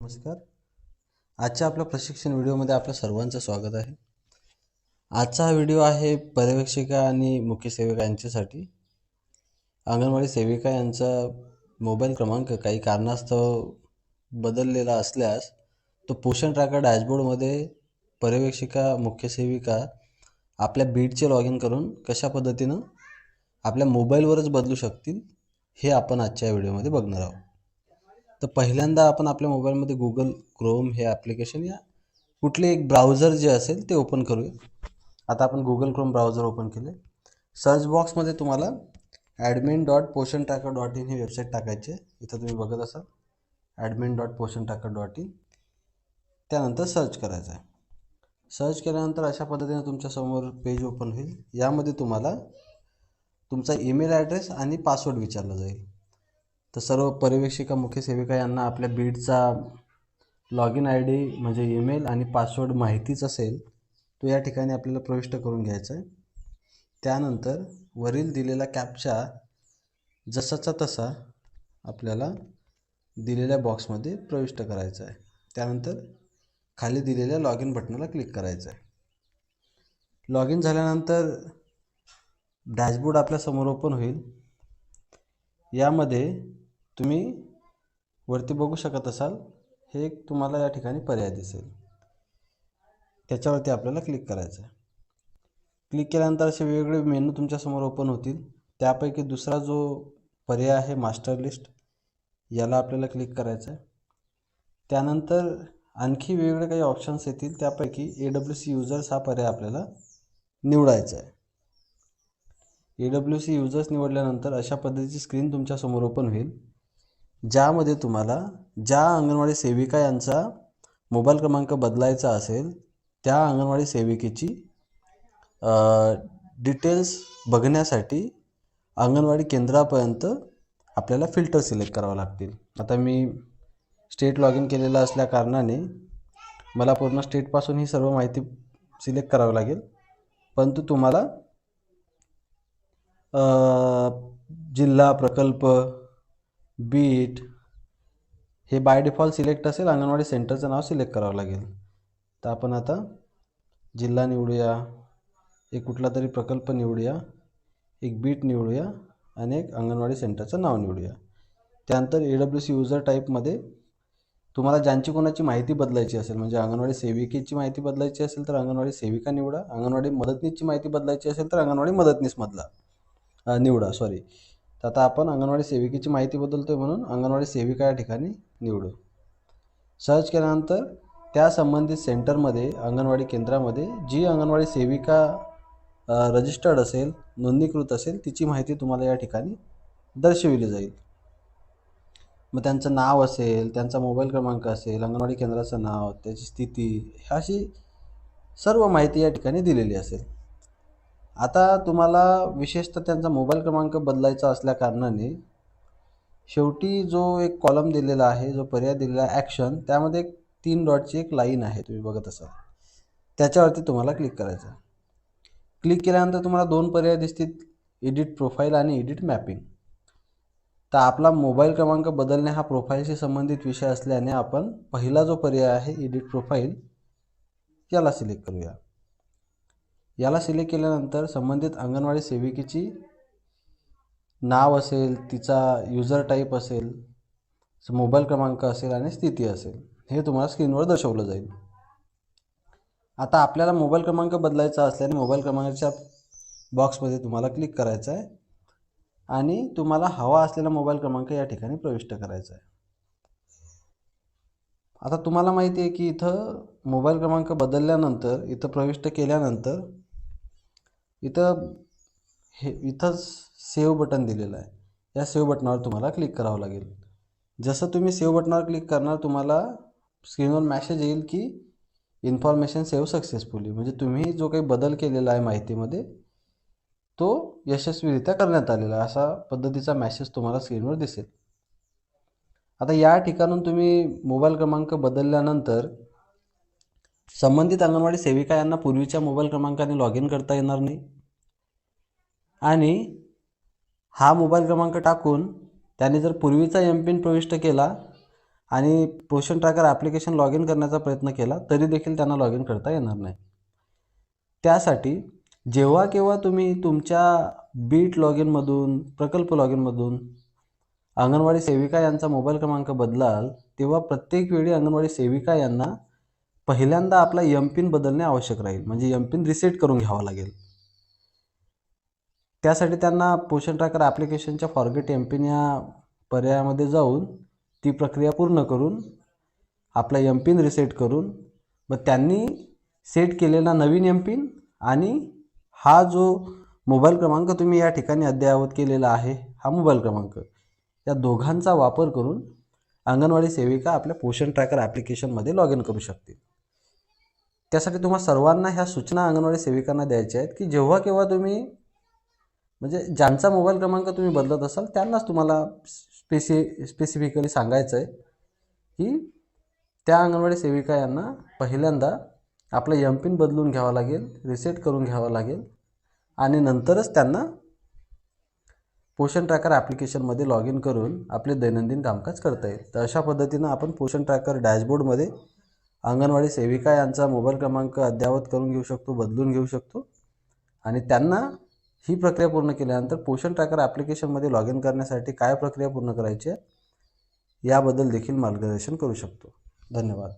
नमस्कार. आजच्या आपल्या प्रशिक्षण व्हिडिओमध्ये आपलं सर्वांचं स्वागत आहे. आजचा हा व्हिडिओ आहे पर्यवेक्षिका आणि मुख्य सेविका यांच्यासाठी. अंगणवाडी सेविका यांचा मोबाईल क्रमांक काही कारणास्तव बदललेला असल्यास तो पोषण ट्रॅकर डॅशबोर्डमध्ये पर्यवेक्षिका मुख्य सेविका आपल्या बीडचे लॉग इन करून कशा पद्धतीनं आपल्या मोबाईलवरच बदलू शकतील हे आपण आजच्या व्हिडिओमध्ये बघणार आहोत. तर पहिल्यांदा आपण आपल्या मोबाईलमध्ये गुगल क्रोम हे ॲप्लिकेशन या कुठले एक ब्राउझर जे असेल ते ओपन करूया. आता आपण गुगल क्रोम ब्राउझर ओपन केले सर्च बॉक्समध्ये तुम्हाला ॲडमिन डॉट पोषण टाका डॉट इन ही वेबसाईट टाकायची आहे. इथं तुम्ही बघत असाल ॲडमिन डॉट पोषण टाका डॉट इन त्यानंतर सर्च करायचं आहे. सर्च केल्यानंतर अशा पद्धतीने तुमच्यासमोर पेज ओपन होईल. यामध्ये तुम्हाला तुमचा ईमेल ॲड्रेस आणि पासवर्ड विचारला जाईल. तर सर्व पर्यवेक्षिका मुख्य सेविका यांना आपल्या बीडचा लॉग इन आय डी म्हणजे ईमेल आणि पासवर्ड माहितीच असेल तो या ठिकाणी आपल्याला प्रविष्ट करून घ्यायचा आहे. त्यानंतर वरील दिलेला कॅपचा जसाचा तसा आपल्याला दिलेल्या बॉक्समध्ये प्रविष्ट करायचा आहे. त्यानंतर खाली दिलेल्या लॉग इन बटनाला क्लिक करायचं आहे. लॉग इन झाल्यानंतर डॅशबोर्ड आपल्यासमोर ओपन होईल. यामध्ये तुम्ही वरती बघू शकत असाल हे एक तुम्हाला या ठिकाणी पर्याय दिसेल. त्याच्यावरती आपल्याला क्लिक करायचं आहे क्लिक केल्यानंतर असे वेगवेगळे मेनू तुमच्यासमोर ओपन होतील. त्यापैकी दुसरा जो पर्याय आहे मास्टर लिस्ट याला आपल्याला क्लिक करायचं आहे त्यानंतर आणखी वेगवेगळे काही ऑप्शन्स येतील त्यापैकी ए डब्ल्यू सी युजर्स हा पर्याय आपल्याला निवडायचा आहे ए डब्ल्यू सी युजर्स निवडल्यानंतर अशा पद्धतीची स्क्रीन तुमच्यासमोर ओपन होईल. ज्यामध्ये तुम्हाला ज्या अंगणवाडी सेविका यांचा मोबाईल क्रमांक बदलायचा असेल त्या अंगणवाडी सेविकेची डिटेल्स बघण्यासाठी अंगणवाडी केंद्रापर्यंत आपल्याला फिल्टर सिलेक्ट करावं लागतील. आता मी स्टेट लॉग इन केलेलं असल्या कारणाने मला पूर्ण स्टेटपासून ही सर्व माहिती सिलेक्ट करावं लागेल. परंतु तुम्हाला जिल्हा प्रकल्प बीट हे बाय डिफॉल्ट सिलेक्ट असेल अंगणवाडी सेंटरचं नाव सिलेक्ट करावं लागेल. तर आपण आता जिल्हा निवडूया एक कुठला तरी प्रकल्प निवडूया एक बीट निवडूया आणि एक अंगणवाडी सेंटरचं नाव निवडूया. त्यानंतर ए डब्ल्यू सी युजर टाईपमध्ये तुम्हाला ज्यांची कोणाची माहिती बदलायची असेल म्हणजे अंगणवाडी सेविकेची माहिती बदलायची असेल तर अंगणवाडी सेविका निवडा अंगणवाडी मदतनीसची माहिती बदलायची असेल तर अंगणवाडी मदतनीसमधला निवडा सॉरी तर आता आपण अंगणवाडी सेविकेची माहिती बदलतो आहे म्हणून अंगणवाडी सेविका या ठिकाणी निवडू. सर्च केल्यानंतर त्या संबंधित सेंटरमध्ये अंगणवाडी केंद्रामध्ये जी अंगणवाडी सेविका रजिस्टर्ड असेल नोंदणीकृत असेल तिची माहिती तुम्हाला या ठिकाणी दर्शविली जाईल. मग त्यांचं नाव असेल त्यांचा मोबाईल क्रमांक असेल अंगणवाडी केंद्राचं नाव त्याची स्थिती अशी सर्व माहिती या ठिकाणी दिलेली असेल. आता तुम्हाला विशेषतः त्यांचा मोबाईल क्रमांक बदलायचा असल्या कारणाने शेवटी जो एक कॉलम दिलेला आहे जो पर्याय दिलेला आहे ॲक्शन त्यामध्ये एक तीन डॉटची एक लाईन आहे तुम्ही बघत असाल. त्याच्यावरती तुम्हाला क्लिक करायचं. क्लिक केल्यानंतर तुम्हाला दोन पर्याय दिसतील एडिट प्रोफाईल आणि एडिट मॅपिंग तर आपला मोबाईल क्रमांक बदलणे हा प्रोफाईलशी संबंधित विषय असल्याने आपण पहिला जो पर्याय आहे एडिट प्रोफाईल याला सिलेक्ट करूया. याला सिलेक्ट केल्यानंतर संबंधित अंगणवाडी सेविकेची नाव असेल तिचा युजर टाईप असेल मोबाईल क्रमांक असेल आणि स्थिती असेल. हे तुम्हाला स्क्रीनवर दर्शवलं जाईल. आता आपल्याला मोबाईल क्रमांक बदलायचा असल्याने मोबाईल क्रमांकाच्या बॉक्समध्ये तुम्हाला क्लिक करायचं आहे आणि तुम्हाला हवा असलेला मोबाईल क्रमांक या ठिकाणी प्रविष्ट करायचा आहे. आता तुम्हाला माहिती आहे की इथं मोबाईल क्रमांक बदलल्यानंतर इथं प्रविष्ट केल्यानंतर इथं हे इथंच सेव्ह बटन दिलेलं आहे. या सेव्ह बटनावर तुम्हाला क्लिक करावं लागेल. जसं तुम्ही सेव्ह बटनावर क्लिक करणार तुम्हाला स्क्रीनवर मॅसेज येईल की इन्फॉर्मेशन सेव्ह सक्सेसफुली म्हणजे तुम्ही जो काही बदल केलेला आहे माहितीमध्ये तो यशस्वीरित्या करण्यात आलेला आहे. असा पद्धतीचा मॅसेज तुम्हाला स्क्रीनवर दिसेल. आता या ठिकाणून तुम्ही मोबाईल क्रमांक बदलल्यानंतर संबंधित अंगणवाडी सेविका यांना पूर्वीच्या मोबाईल क्रमांकाने लॉग इन करता येणार नाही. आणि हा मोबाईल क्रमांक टाकून त्याने जर पूर्वीचा एम पिन प्रविष्ट केला आणि पोषण ट्रॅकर ॲप्लिकेशन लॉग इन करण्याचा प्रयत्न केला तरी देखील त्यांना लॉग इन करता येणार नाही. त्यासाठी जेव्हा केव्हा तुम्ही तुमच्या बीट लॉग इनमधून प्रकल्प लॉग इनमधून अंगणवाडी सेविका यांचा मोबाईल क्रमांक बदलाल तेव्हा प्रत्येक वेळी अंगणवाडी सेविका यांना पहिल्यांदा आपला एम पिन बदलणे आवश्यक राहील. म्हणजे एम पिन रिसेट करून घ्यावा लागेल. त्यासाठी त्यांना पोषण ट्रॅकर ॲप्लिकेशनच्या फॉरगेट एम पिन या पर्यायामध्ये जाऊन ती प्रक्रिया पूर्ण करून आपला एम पिन रिसेट करून मग त्यांनी सेट केलेला नवीन एम पिन आणि हा जो मोबाईल क्रमांक तुम्ही या ठिकाणी अद्ययावत केलेला आहे हा मोबाईल क्रमांक. या दोघांचा वापर करून अंगणवाडी सेविका आपल्या पोषण ट्रॅकर ॲप्लिकेशनमध्ये लॉग इन करू शकतील. त्यासाठी तुम्हा सर्वांना ह्या सूचना अंगणवाडी सेविकांना द्यायच्या आहेत की जेव्हा केव्हा तुम्ही म्हणजे ज्यांचा मोबाईल क्रमांक तुम्ही बदलत असाल त्यांनाच तुम्हाला स्पेसि स्पेसिफिकली सांगायचं आहे की त्या अंगणवाडी सेविका यांना पहिल्यांदा आपलं एम पिन बदलून घ्यावा लागेल रिसेट करून घ्यावं लागेल आणि नंतरच त्यांना पोषण ट्रॅकर ॲप्लिकेशनमध्ये लॉग इन करून आपले दैनंदिन कामकाज करता येईल. तर अशा पद्धतीनं आपण पोषण ट्रॅकर डॅशबोर्डमध्ये अंगणवाडी सेविका यांचा मोबाईल क्रमांक अद्ययावत करून घेऊ शकतो बदलून घेऊ शकतो. आणि त्यांना ही प्रक्रिया पूर्ण केल्यानंतर पोषण ट्रॅकर ॲप्लिकेशनमध्ये लॉग इन करण्यासाठी काय प्रक्रिया पूर्ण करायची आहे याबद्दल देखील मार्गदर्शन करू शकतो. धन्यवाद.